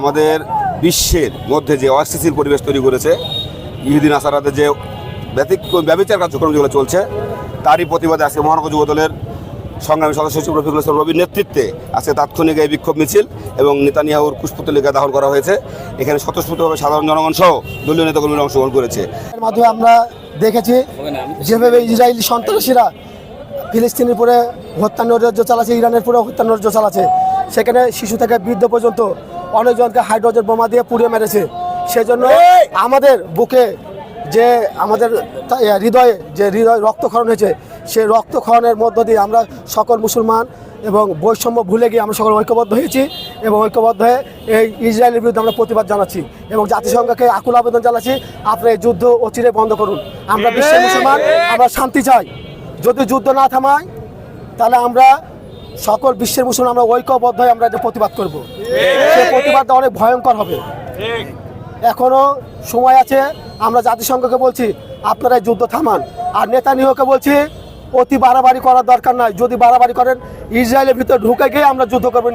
আমাদের বিশ্বের মধ্যে যে অস্থিতিশীল পরিবেশ তৈরি করেছে, ইহুদিন, আসারাদের যে ব্যতিক্রম ব্যবচার কার্যক্রম যেগুলো চলছে, তারই প্রতিবাদে আজকে মহানগর যুব দলের সংগ্রামী সদস্য সচিব রফিকুল ইসলাম রবির নেতৃত্বে আজকে তাৎক্ষণিক এই বিক্ষোভ মিছিল এবং নেতানিয়াহুর কুশপুতলিকা দাহন করা হয়েছে। এখানে স্বতঃস্ফূর্তভাবে সাধারণ জনগণ সহ দলীয় নেতাকর্মীরা অংশগ্রহণ করেছে। এর মাধ্যমে আমরা দেখেছি যেভাবে ইসরায়েলি সন্ত্রাসীরা ফিলিস্তিনের উপরে হত্যা নৈরাজ্য চালাচ্ছে, ইরানের উপরে হত্যা নৈরাজ্য চালাচ্ছে। সেখানে শিশু থেকে বৃদ্ধ পর্যন্ত অনেকজনকে হাইড্রোজেন বোমা দিয়ে পুড়িয়ে মেরেছে। সেজন্য আমাদের বুকে যে আমাদের হৃদয়ে যে হৃদয় রক্তক্ষরণ হয়েছে সেই রক্তক্ষরণের মধ্য দিয়ে আমরা সকল মুসলমান এবং বৈষম্য ভুলে গিয়ে আমরা সকল ঐক্যবদ্ধ হয়েছি এবং ঐক্যবদ্ধ হয়ে এই ইসরায়েলের বিরুদ্ধে আমরা প্রতিবাদ জানাচ্ছি এবং জাতিসংঘকে আকুল আবেদন জানাচ্ছি আপনারা এই যুদ্ধ অচিরে বন্ধ করুন। আমরা বিশ্বের মুসলমান আমরা শান্তি চাই। যদি যুদ্ধ না থামায় তাহলে আমরা সকল বিশ্বের মুসলমান, আমরা ঐক্যবদ্ধ হয়ে আমরা প্রতিবাদ করব। সেই প্রতিবাদটা অনেক ভয়ঙ্কর হবে। এখনও সময় আছে, আমরা জাতিসংঘকে বলছি, আপনারা যুদ্ধ থামান। আর নেতা নিহকে বলছি, অতি বাড়াবাড়ি করার দরকার নাই। যদি বাড়াবাড়ি করেন, ইসরায়েলের ভিতরে ঢুকে গিয়ে আমরা যুদ্ধ করবেন